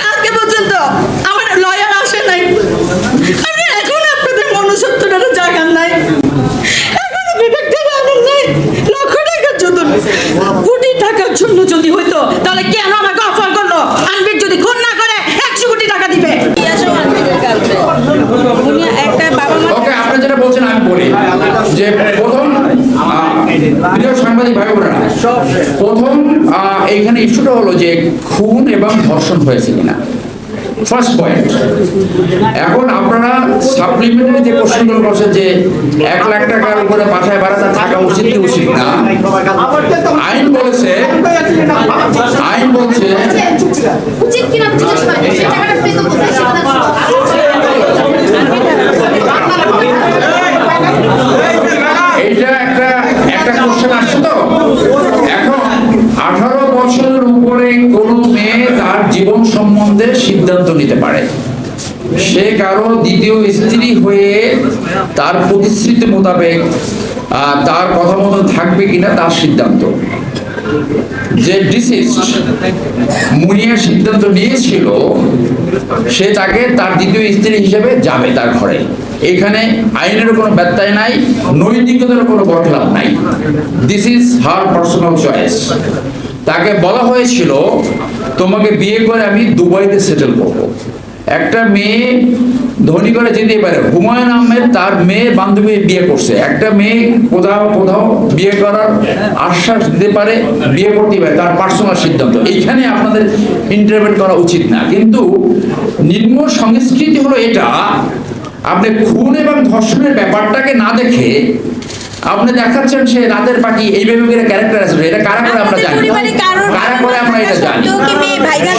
কালকে পর্যন্ত আমার লয়ার আসে নাই। আমি এখন আপনাদের মনুষ্যত্বটা জাগান নাই। এখনও বিবেকটা আনেন নাই। লক্ষ টাকার জন্য কোটি টাকার জন্য যদি হইতো তাহলে কেন আমাকে অফার করল? আনবির যদি খুন না করে একশো কোটি টাকা দিবে। উনি একটা বাবা মা ওকে আপনি যেটা বলছেন আমি বলি। যে প্রথম প্রিয় সাংবাদিক ভাই বোনেরা প্রথম আহ, এইখানে ইস্যুটা হলো যে খুন এবং ধর্ষণ হয়েছে কিনা। ফার্স্ট পয়েন্ট এখন আপনারা সাপ্লিমেন্টারি যে কোশ্চেনগুলো করছেন যে এক লাখ টাকার উপরে পাঠায় বাড়াতে থাকা উচিত কি উচিত না আইন বলেছে আইন বলছে উচিত কিনা জিজ্ঞেস করেন সেই টাকাটা পেতো কোথায় এইটা একটা একটা কোশ্চেন আসছে তো এখন আঠারো বছরের উপরে কোনো মেয়ে তার জীবন সম্বন্ধে সিদ্ধান্ত নিতে পারে। সে কারও দ্বিতীয় স্ত্রী হয়ে তার প্রতিশ্রুতি মোতাবেক তার কথা মতো থাকবে কিনা তার সিদ্ধান্ত। যে ডিসিস্ট মুনিয়া সিদ্ধান্ত নিয়েছিল, সে তাকে তার দ্বিতীয় স্ত্রী হিসেবে যাবে তার ঘরে। এখানে আইনের কোনো ব্যত্যয় নাই, নৈতিকতার কোনো বটলাপ নাই। This is her personal choice তাকে বলা হয়েছিল তোমাকে বিয়ে করে আমি দুবাইতে সেটেল করব। একটা মেয়ে ধনী করে যেতে পারে। হুমায়ুন আহমেদ তার মেয়ে বান্ধবী বিয়ে করছে। একটা মেয়ে কোথাও কোথাও বিয়ে করার আশ্বাস দিতে পারে, বিয়ে করতে পারে। তার পার্সোনাল সিদ্ধান্ত। এইখানে আপনাদের ইন্টারভেন করা উচিত না। কিন্তু নিম্ন সংস্কৃতি হলো এটা, আপনি খুন এবং ধর্ষণের ব্যাপারটাকে না দেখে আপনি দেখাচ্ছেন সে রাতের পাখি এই বিভাগের ক্যারেক্টার আছে এটা কারা করে আমরা জানি কারা করে আমরা এটা জানি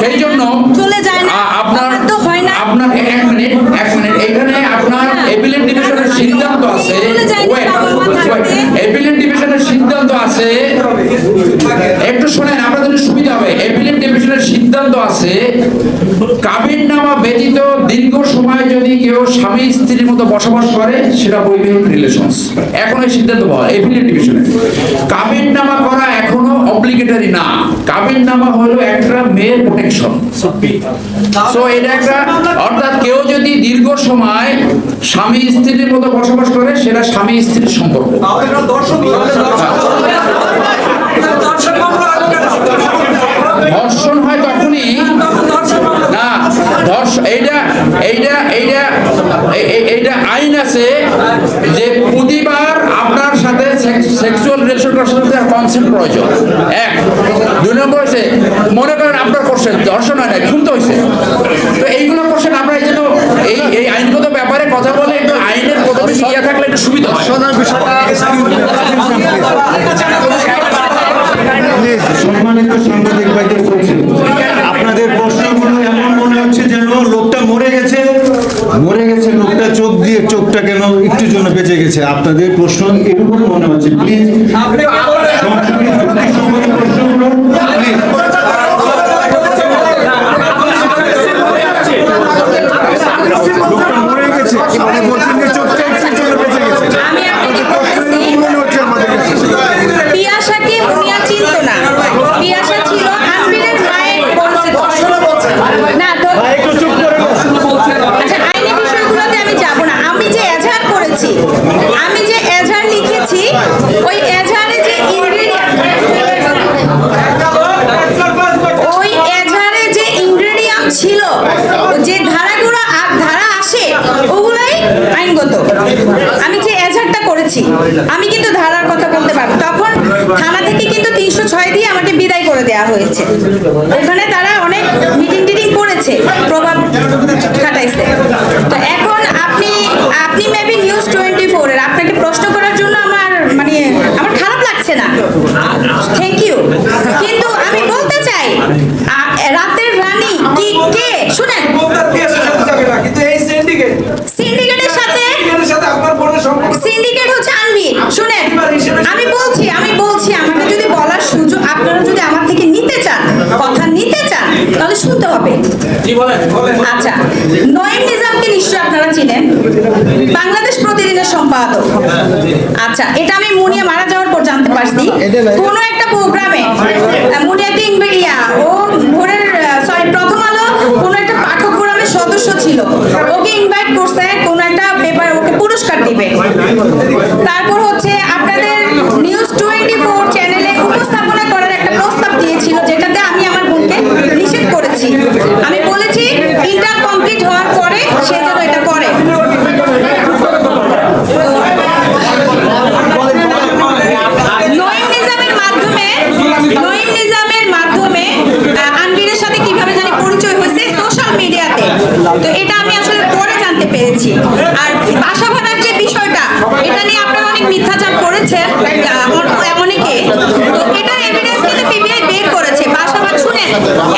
সেই জন্য চলে যায় না? আপনার তো হয় না। আপনার এক মিনিট এক মিনিট এখানে আপনার এবিলিটি ডিভিশনের সিদ্ধান্ত আছে চলে যায় না, বাবা মা থাকতে। এপিলেট ডিভিশনের সিদ্ধান্ত আছে একটু শোনেন আপনাদের সুবিধা হবে এপিলেট ডিভিশনের সিদ্ধান্ত আছে কাবিন নামা ব্যতীত দীর্ঘ সময় যদি কেউ স্বামী স্ত্রীর মতো বসবাস করে সেটা বৈবাহিক রিলেশনস এখন এই সিদ্ধান্ত পাওয়া এপিলেট ডিভিশনে কাবিন নামা করা এখনও অব্লিগেটরি না। কাবিন নামা হলো একটা মেয়ের প্রোটেকশন সো এটা একটা অর্থাৎ কেউ যদি দীর্ঘ সময় স্বামী স্ত্রীর মতো বসবাস করে সেটা স্বামী স্ত্রীর সম্পর্ক। ধর্ষণ হয় আছে যে প্রতিবার আপনার সাথে সেক্সুয়াল রিলেশন করার সাথে কনসেন্ট প্রয়োজন। এক। দুই নম্বর হয়েছে মনে করেন আপনার কোশ্চেন দর্শন হয় না শুনতে হয়েছে তো এইগুলো কোশ্চেন আমরা এই জন্য এই এই আইনগত ব্যাপারে কথা বলে একটু আইনের প্রথমে থাকলে একটু সুবিধা হয় প্লিজ সম্মানিত সাংবাদিক ভাইদের বলছি আপনাদের প্রশ্নগুলো এমন মনে হচ্ছে যেন লোকটা মরে গেছে মরে গেছে লোকটা চোখ দিয়ে চোখটা কেন একটু জন্য বেঁচে গেছে? আপনাদের প্রশ্ন এরকম মনে হচ্ছে। প্লিজ সংক্ষেপে যুক্তিসঙ্গত প্রশ্নগুলো প্লিজ লোকটা মরে গেছে আপনি বলছেন যে চোখটা একটু জন্য বেঁচে গেছে আমি আপনাকে বলতেছি মনে হচ্ছে আমাদের কাছে পিয়াসাকে মুনিয়া চিনত না পিয়াসা ছিল আনবিরের মায়ের পরিচিত না ধর- একটু চুপ করে বসুন। আচ্ছা আইনি বিষয়গুলোতে আমি যাব না আমি যে এজাহার করেছি আমি যে এজাহার লিখেছি ওই এজাহারে যে ইনগ্রেডিয়েন্ট ওই এজাহারে যে ইনগ্রেডিয়েন্ট ছিল যে ধারাগুলো আ- ধারা আসে ওগুলাই আইনগত আমি যে এজাহারটা করেছি আমি কিন্তু ধারার কথা বলতে পারব তখন থানা থেকে কিন্তু তিনশো ছয় দিয়ে আমাকে বিদায় করে দেওয়া হয়েছে। ওখানে তারা অনেক মিটিং টিটিং করেছে, প্রভাব খাটাইছে। তো এখন আপনি আপনি মেবি নিউজ টোয়েন্টি ফোরের আপনাকে প্রশ্ন করার জন্য আমার মানে আমার খারাপ লাগছে না। থ্যাংক ইউ কিন্তু আমি বলতে চাই রাতের রানী কি কে? শুনেন। আচ্ছা নয়ন নিজামকে নিশ্চয় আপনারা চিনেন। বাংলাদেশ প্রতিদিনের সম্পাদক। হ্যাঁ। আচ্ছা এটা আমি মুনিয়া মারা যাওয়ার পর জানতে পারছি। কোনো একটা প্রোগ্রামে মুনিয়াকে ইয়া ও ভোরের সরি প্রথম আলো কোন একটা পাঠক ফোরামের সদস্য ছিল। ওকে ইনভাইট করছে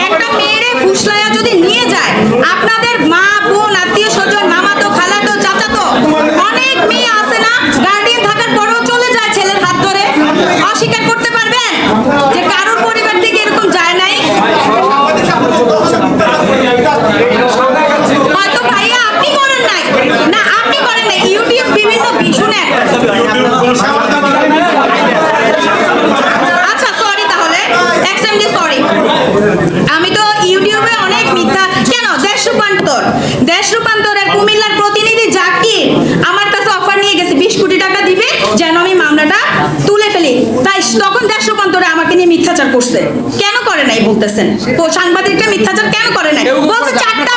একটা মেয়েরে ফুসলায়া যদি নিয়ে যায় কেন করে নাই বলতেছেন? সাংবাদিকটা মিথ্যাচার কেন করে নাই? বলছে চারটা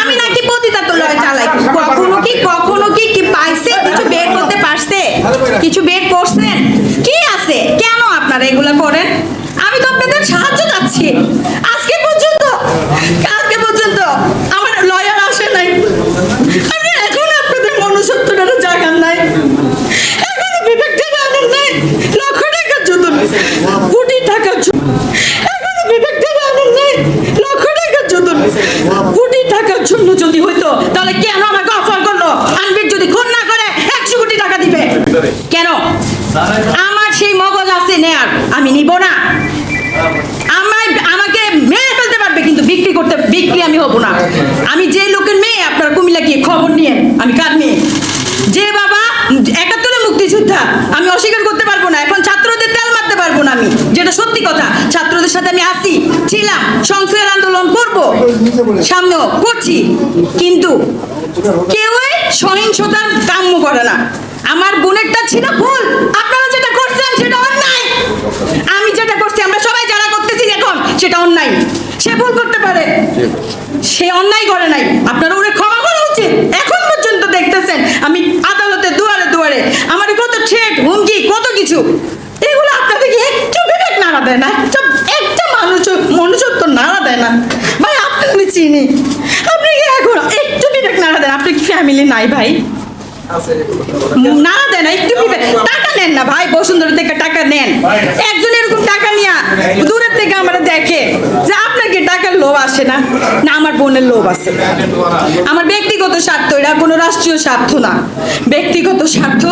আমি নাকি পতিতা তো চালাই। কখনো কি কখনো কি কি পাইছে? কিছু বের করতে পারছে? কিছু বের করছেন কি আছে কেন আপনারা এগুলা করেন আমি তো আপনাদের সাহায্য চাচ্ছি আজকে পর্যন্ত কালকে পর্যন্ত আমার লয়ার আসে নাই আমি এখন আপনাদের মনুষ্যত্বটা জাগান নাই এখনও বিবেকটা জানেন নাই লক্ষ টাকার জন্য কোটি টাকার জন্য এখনও বিবেকটা জানেন নাই লক্ষ টাকার জন্য কোটি টাকার যদি হইতো, তাহলে কেন আমাকে অফার করল? আনবির যদি খুন না করে, একশো কোটি টাকা দিবে। কেন? আমার সেই মগজ আছে নেয়ার, আমি নিব না। যে লোকের মেয়ে, আপনারা কুমিল্লা খবর নিয়ে আমি যে বাবা মুক্তিযোদ্ধা, আমি অস্বীকার করতে পারব না। এখন ছাত্রদের মারতে পারব না আমি, যেটা সত্যি কথা। ছাত্রদের সাথে আমি আসি ছিলাম সংস্কার সামনেও করছি। কিন্তু কেউই সহিংসতার কাম্য করে না। আমার বোনেরটা ছিল ভুল। আপনারা যেটা করছেন সেটা অন্যায়। আমি যেটা করছি, আমরা সবাই যারা করতেছি এখন, সেটা অন্যায়। সে ভুল করতে পারে। সে অন্যায় করে নাই। আপনারা ওরে ক্ষমা করা উচিত। এখন পর্যন্ত দেখতেছেন, আমি আদালতে দুয়ারে দুয়ারে আমার কত ঠেট, হুমকি, কত কিছু। এগুলো আপনাদেরকে একটু বিবেক নাড়া দেয় না একটা একটা মানুষ মনুষ্যত্ব নাড়া দেয় না ভাই আপনাকে আপনি এখন একটু বিবেক নাড়া দেন। আপনি কি ফ্যামিলি নাই ভাই? না দেন একটু টাকা নেন না ভাই, বসুন্ধরা থেকে টাকা নেন। একজন এরকম টাকা নিয়ে দূরের থেকে আমরা দেখে যে আপনার কি টাকার লোভ আসে না। না, আমার বোনের লোভ আছে। আমার ব্যক্তিগত স্বার্থ, এটা কোনো রাষ্ট্রীয় স্বার্থ না। ব্যক্তিগত স্বার্থ,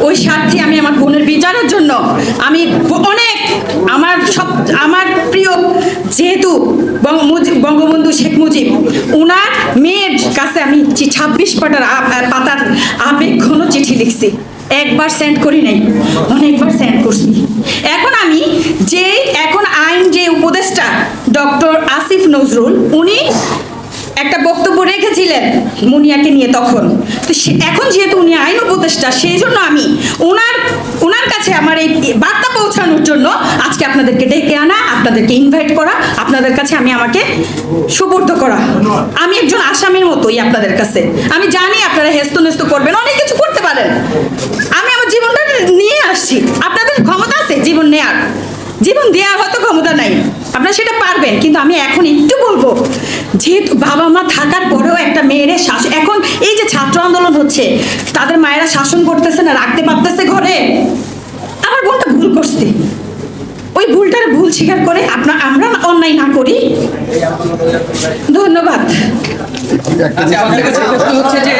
ওই স্বার্থে আমি আমার বোনের বিচারের জন্য আমি অনেক আমার সব আমার প্রিয় যেহেতু বঙ্গ- মুজি- বঙ্গবন্ধু শেখ মুজিব ওনার মেয়ের কাছে আমি ছাব্বিশ পাটার পাতার আমি ঘন চিঠি লিখছি। একবার সেন্ড করি নাই, অনেকবার সেন্ড করছি। এখন আমি যে এখন আইন যে উপদেষ্টা ডক্টর আসিফ নজরুল, উনি একটা বক্তব্য রেখেছিলেন মুনিয়াকে নিয়ে তখন। তো এখন যেহেতু উনি আইন উপদেষ্টা, সেই জন্য আমি ওনার ওনার কাছে আমার এই বার্তা পৌঁছানোর জন্য আজকে আপনাদেরকে ডেকে আনা, আপনাদেরকে ইনভাইট করা, আপনাদের কাছে আমি আমাকে সুপর্দ করা। আমি একজন আসামির মতোই আপনাদের কাছে। আমি জানি আপনারা হেস্ত নেস্ত করবেন, অনেক কিছু করতে পারেন। আমি আমার জীবনটা নিয়ে আসছি। আপনাদের ক্ষমতা আছে, জীবন নেয়ার। জীবন দেওয়ার হয়তো ক্ষমতা নাই। আপনারা সেটা পারবেন কিন্তু আমি এখন একটু বলব যেহেতু বাবা মা থাকার পরেও একটা মেয়ের শাসন এখন এই যে ছাত্র আন্দোলন হচ্ছে তাদের মায়েরা শাসন করতেছে না রাখতে পারতেছে ঘরে আমার বোনটা ভুল করছে। ওই ভুলটার ভুল স্বীকার করে আপনার আমরা অন্যায় না করি। ধন্যবাদ। আচ্ছা আপনার কাছে হচ্ছে যে